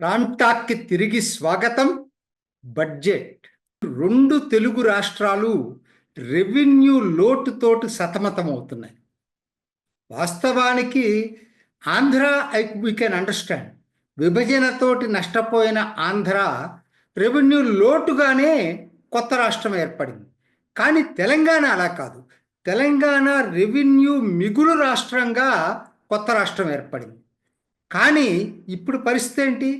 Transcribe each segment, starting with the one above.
రామ్టాక్కి తిరిగి స్వాగతం. బడ్జెట్. రెండు తెలుగు రాష్ట్రాలు రెవెన్యూ లోటుతోటి సతమతమవుతున్నాయి. వాస్తవానికి Andhra I we can understand విభజనతోటి నష్టపోయిన ఆంధ్ర రెవెన్యూ లోటుగానే కొత్త రాష్ట్రం ఏర్పడింది. కానీ తెలంగాణ అలా కాదు. తెలంగాణ రెవెన్యూ మిగులు రాష్ట్రంగా కొత్త రాష్ట్రం ఏర్పడింది. కానీ ఇప్పుడు పరిస్థితి ఏంటి?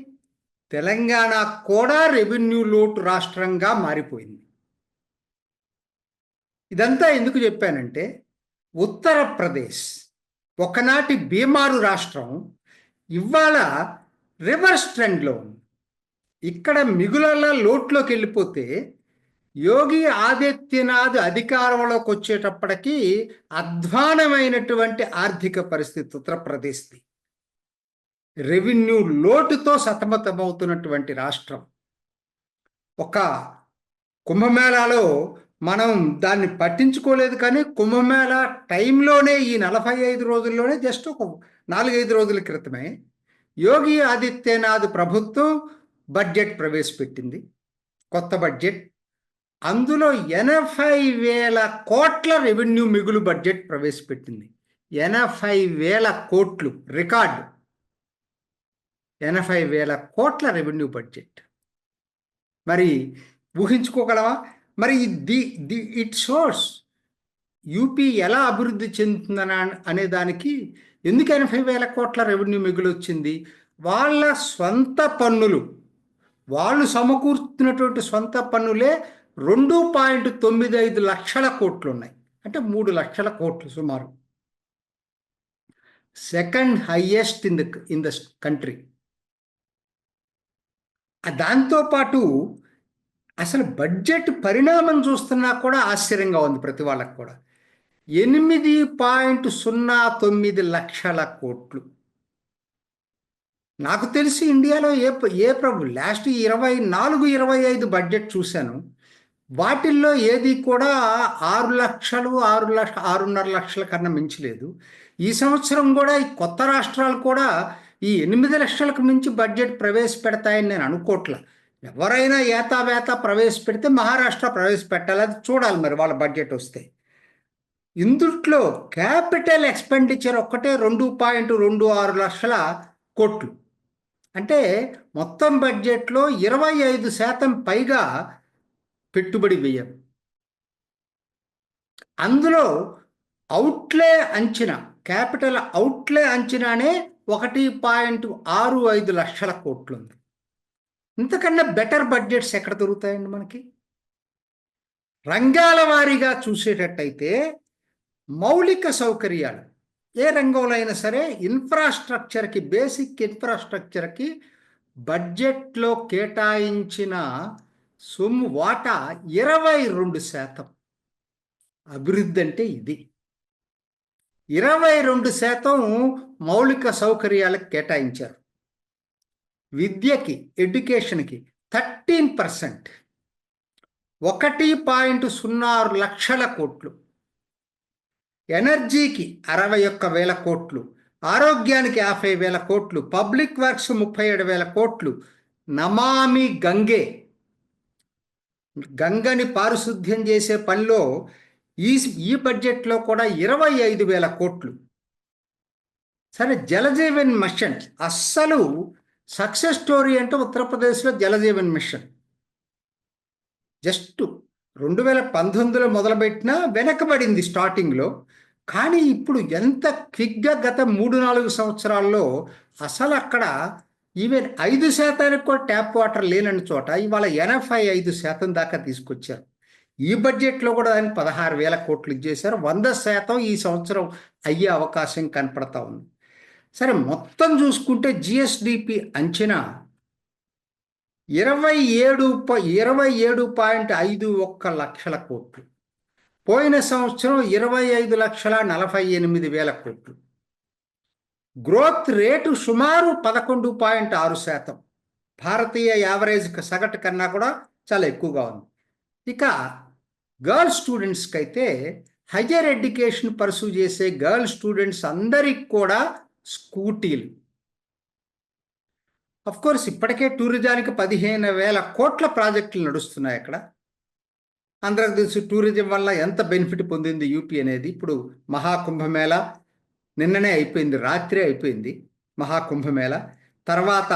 తెలంగాణ కూడా రెవెన్యూ లోటు రాష్ట్రంగా మారిపోయింది. ఇదంతా ఎందుకు చెప్పానంటే ఉత్తరప్రదేశ్ ఒకనాటి బీమారు రాష్ట్రం ఇవాళ రివర్స్ ట్రెండ్లో ఉంది. ఇక్కడ మిగులల లోట్లోకి వెళ్ళిపోతే యోగి ఆదిత్యనాథ్ అధికారంలోకి వచ్చేటప్పటికీ అధ్వానమైనటువంటి ఆర్థిక పరిస్థితి ఉత్తరప్రదేశ్ది. రెవెన్యూ లోటుతో సతమతమవుతున్నటువంటి రాష్ట్రం. ఒక కుంభమేళాలో మనం దాన్ని పట్టించుకోలేదు కానీ కుంభమేళ టైంలోనే ఈ నలభై ఐదు రోజుల్లోనే జస్ట్ ఒక నాలుగైదు రోజుల క్రితమే యోగి ఆదిత్యనాథ్ ప్రభుత్వం బడ్జెట్ ప్రవేశపెట్టింది. కొత్త బడ్జెట్. అందులో ఎనభై వేల కోట్ల రెవెన్యూ మిగులు బడ్జెట్ ప్రవేశపెట్టింది. ఎనభై వేల కోట్లు రికార్డు. ఎనభై వేల కోట్ల రెవెన్యూ బడ్జెట్. మరి ఊహించుకోగలవా? మరి the the it shows UP ఎలా అభివృద్ధి చెందుతుందన అనే దానికి ఎందుకు ఎనభై వేల కోట్ల రెవెన్యూ మిగులు వచ్చింది వాళ్ళ స్వంత పన్నులు వాళ్ళు సమకూర్చుతున్నటువంటి సొంత పన్నులే రెండు పాయింట్ తొమ్మిది ఐదు లక్షల కోట్లు ఉన్నాయి అంటే మూడు లక్షల కోట్లు సుమారు. Second highest in the in the country. దాంతోపాటు అసలు బడ్జెట్ పరిణామం చూస్తున్నా కూడా ఆశ్చర్యంగా ఉంది ప్రతి వాళ్ళకు కూడా. ఎనిమిది పాయింట్ సున్నా తొమ్మిది లక్షల కోట్లు. నాకు తెలిసి ఇండియాలో ఏ ఏ ప్రభు లాస్ట్ ఇరవై నాలుగు ఇరవై ఐదు బడ్జెట్ చూశాను. వాటిల్లో ఏది కూడా ఆరు లక్షలు ఆరు లక్ష ఆరున్నర లక్షల కన్నా మించలేదు. ఈ సంవత్సరం కూడా ఈ కొత్త రాష్ట్రాలు కూడా ఈ ఎనిమిది లక్షలకు మించి బడ్జెట్ ప్రవేశపెడతాయని నేను అనుకోవట్లే ఎవరైనా ఏతావేత ప్రవేశపెడితే మహారాష్ట్ర ప్రవేశపెట్టాలి అది చూడాలి మరి వాళ్ళ బడ్జెట్ వస్తే. ఇందుట్లో క్యాపిటల్ ఎక్స్పెండిచర్ ఒక్కటే రెండు పాయింట్ రెండు ఆరు లక్షల కోట్లు. అంటే మొత్తం బడ్జెట్లో ఇరవై ఐదు శాతం పైగా పెట్టుబడి వ్యయం అందులో అవుట్లే అంచనా క్యాపిటల్ అవుట్లే అంచనానే ఒకటి పాయింట్ ఆరు ఐదు లక్షల కోట్లు ఉంది ఇంతకన్నా బెటర్ బడ్జెట్స్ ఎక్కడ దొరుకుతాయండి మనకి? రంగాల వారీగా చూసేటట్టయితే మౌలిక సౌకర్యాలు ఏ రంగంలో అయినా సరే ఇన్ఫ్రాస్ట్రక్చర్కి బేసిక్ ఇన్ఫ్రాస్ట్రక్చర్కి బడ్జెట్లో కేటాయించిన సొమ్ము వాటా ఇరవై రెండు శాతం. అభివృద్ధి అంటే ఇది. ఇరవై రెండు శాతం మౌలిక సౌకర్యాలకు కేటాయించారు. విద్యకి ఎడ్యుకేషన్కి థర్టీన్ పర్సెంట్. ఒకటి పాయింట్ సున్నా ఆరు లక్షల కోట్లు. ఎనర్జీకి అరవై ఒక్క వేల కోట్లు. ఆరోగ్యానికి యాభై వేల కోట్లు. పబ్లిక్ వర్క్స్ ముప్పై ఏడు వేల కోట్లు. నమామి గంగే గంగని పారిశుద్ధ్యం చేసే పనిలో ఈ ఈ బడ్జెట్లో కూడా ఇరవై ఐదు వేల కోట్లు. సరే జలజీవన్ మిషన్ అస్సలు సక్సెస్ స్టోరీ అంటే ఉత్తరప్రదేశ్లో జలజీవన్ మిషన్. జస్ట్ రెండు వేల పంతొమ్మిదిలో మొదలుపెట్టినా వెనకబడింది స్టార్టింగ్లో కానీ ఇప్పుడు ఎంత క్విక్గా గత మూడు నాలుగు సంవత్సరాల్లో అసలు అక్కడ ఈవెన్ ఐదు శాతానికి కూడా ట్యాప్ వాటర్ లేనని చోట ఇవాళ ఎనభై ఐదు శాతం దాకా తీసుకొచ్చారు. ఈ బడ్జెట్లో కూడా దానికి పదహారు వేల కోట్లు ఇచ్చేశారు. వంద శాతం ఈ సంవత్సరం అయ్యే అవకాశం కనపడతా ఉంది. సరే మొత్తం చూసుకుంటే జిఎస్డిపి అంచనా ఇరవై ఏడు ఇరవై ఏడు పాయింట్ ఐదు ఒక్క లక్షల కోట్లు. పోయిన సంవత్సరం ఇరవై ఐదు లక్షల నలభై ఎనిమిది వేల కోట్లు. గ్రోత్ రేటు సుమారు పదకొండు పాయింట్ ఆరు శాతం. భారతీయ యావరేజ్ సగటు కన్నా కూడా చాలా ఎక్కువగా ఉంది. ఇక గర్ల్స్ స్టూడెంట్స్కి అయితే హయ్యర్ ఎడ్యుకేషన్ పర్సూ చేసే గర్ల్ స్టూడెంట్స్ అందరికి కూడా స్కూటీలు. అఫ్ కోర్స్ ఇప్పటికే టూరిజానికి పదిహేను వేల కోట్ల ప్రాజెక్టులు నడుస్తున్నాయి అక్కడ. అందరికి తెలుసు టూరిజం వల్ల ఎంత బెనిఫిట్ పొందింది యూపీ అనేది. ఇప్పుడు మహాకుంభమేళ నిన్ననే అయిపోయింది రాత్రి అయిపోయింది మహాకుంభమేళ. తర్వాత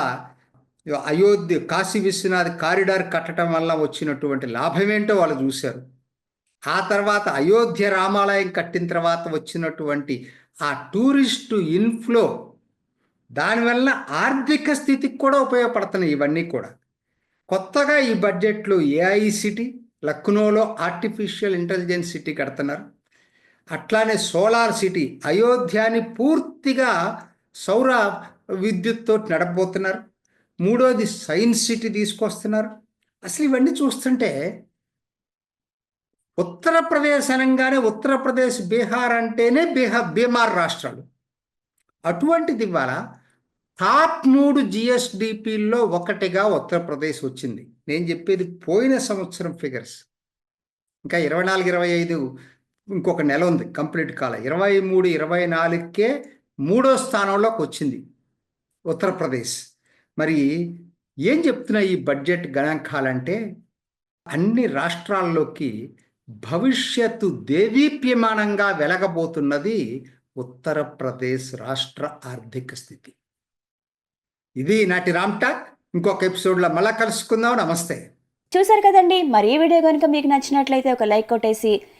అయోధ్య కాశీ విశ్వనాథ్ కారిడార్ కట్టడం వల్ల వచ్చినటువంటి లాభమేంటో వాళ్ళు చూశారు. ఆ తర్వాత అయోధ్య రామాలయం కట్టిన తర్వాత వచ్చినటువంటి ఆ టూరిస్టు ఇన్ఫ్లో దానివల్ల ఆర్థిక స్థితికి కూడా ఉపయోగపడుతున్నాయి ఇవన్నీ కూడా. కొత్తగా ఈ బడ్జెట్లో ఏఐ సిటీ లక్నోలో ఆర్టిఫిషియల్ ఇంటెలిజెన్స్ సిటీ కడుతున్నారు. అట్లానే సోలార్ సిటీ అయోధ్యాని పూర్తిగా సౌర విద్యుత్తో నడపబోతున్నారు. మూడోది సైన్స్ సిటీ తీసుకొస్తున్నారు. అసలు ఇవన్నీ చూస్తుంటే ఉత్తరప్రదేశ్ అనగానే ఉత్తరప్రదేశ్ బీహార్ అంటేనే బీహార్ బీమార్ రాష్ట్రాలు. అటువంటిది ఇవాళ టాప్ మూడు జిఎస్డిపిల్లో ఒకటిగా ఉత్తరప్రదేశ్ వచ్చింది. నేను చెప్పేది పోయిన సంవత్సరం ఫిగర్స్. ఇంకా ఇరవై నాలుగు ఇరవై ఐదు ఇంకొక నెల ఉంది కంప్లీట్ కాల. ఇరవై మూడు ఇరవై నాలుగుకే మూడో స్థానంలోకి వచ్చింది ఉత్తరప్రదేశ్. మరి ఏం చెప్తున్నా ఈ బడ్జెట్ గణాంకాలంటే అన్ని రాష్ట్రాల్లోకి భవిష్యత్తు దేదీప్యమానంగా వెలగబోతున్నది ఉత్తరప్రదేశ్ రాష్ట్ర ఆర్థిక స్థితి. ఇది నాటి రామ్టాక్ ఇంకొక ఎపిసోడ్లో మళ్ళా కలుసుకుందాం. నమస్తే. చూసారు కదండి మరి ఈ వీడియో కనుక మీకు నచ్చినట్లయితే ఒక లైక్ కొట్టేసి